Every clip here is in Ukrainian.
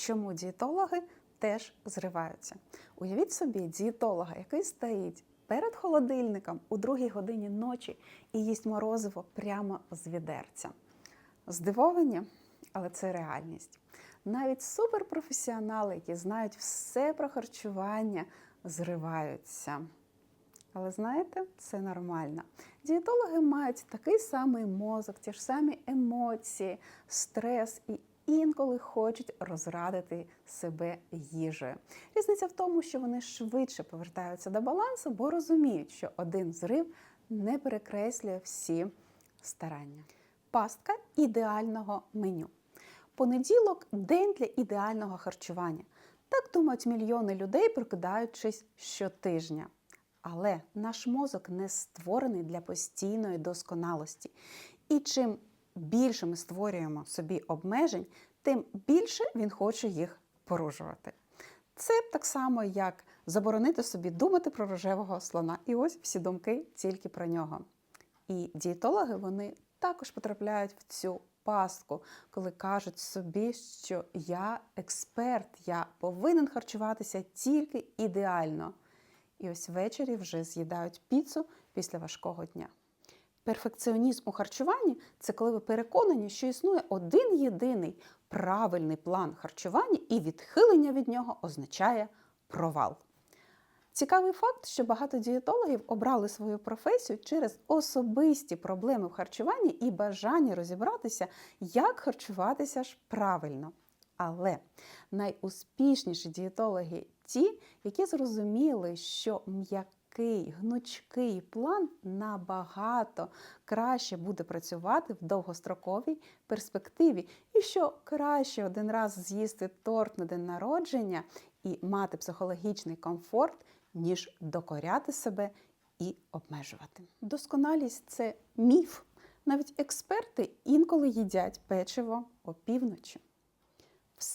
чому дієтологи теж зриваються. Уявіть собі дієтолога, який стоїть перед холодильником у другій годині ночі і їсть морозиво прямо з відерця. Здивовані, але це реальність. Навіть суперпрофесіонали, які знають все про харчування, зриваються. Але знаєте, це нормально. Дієтологи мають такий самий мозок, ті ж самі емоції, стрес і інколи хочуть розрадити себе їжею. Різниця в тому, що вони швидше повертаються до балансу, бо розуміють, що один зрив не перекреслює всі старання. Пастка ідеального меню. Понеділок день для ідеального харчування. Так думають мільйони людей, прокидаючись щотижня. Але наш мозок не створений для постійної досконалості. І чим більше ми створюємо собі обмежень, тим більше він хоче їх порушувати. Це так само, як заборонити собі думати про рожевого слона. І ось всі думки тільки про нього. І дієтологи вони також потрапляють в цю пастку, коли кажуть собі, що я експерт, я повинен харчуватися тільки ідеально. І ось ввечері вже з'їдають піцу після важкого дня. Перфекціонізм у харчуванні це коли ви переконані, що існує один єдиний правильний план харчування, і відхилення від нього означає провал. Цікавий факт, що багато дієтологів обрали свою професію через особисті проблеми в харчуванні і бажання розібратися, як харчуватися ж правильно. Але найуспішніші дієтологи ті, які зрозуміли, що м'який, гнучкий план набагато краще буде працювати в довгостроковій перспективі, і що краще один раз з'їсти торт на день народження і мати психологічний комфорт, ніж докоряти себе і обмежувати. Досконалість це міф. Навіть експерти інколи їдять печиво опівночі.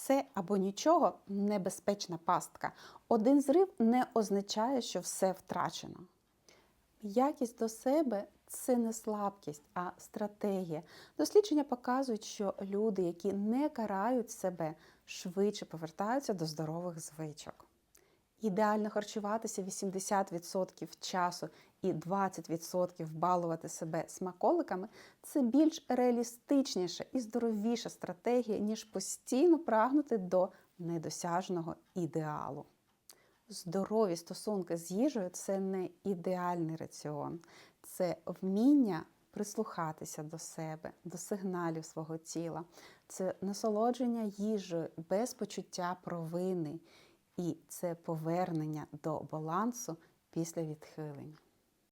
Все або нічого небезпечна пастка. Один зрив не означає, що все втрачено. Якість до себе це не слабкість, а стратегія. Дослідження показують, що люди, які не карають себе, швидше повертаються до здорових звичок. Ідеально харчуватися 80% часу і 20% балувати себе смаколиками це більш реалістичніша і здоровіша стратегія, ніж постійно прагнути до недосяжного ідеалу. Здорові стосунки з їжею це не ідеальний раціон, це вміння прислухатися до себе, до сигналів свого тіла, це насолодження їжею без почуття провини. І це повернення до балансу після відхилень.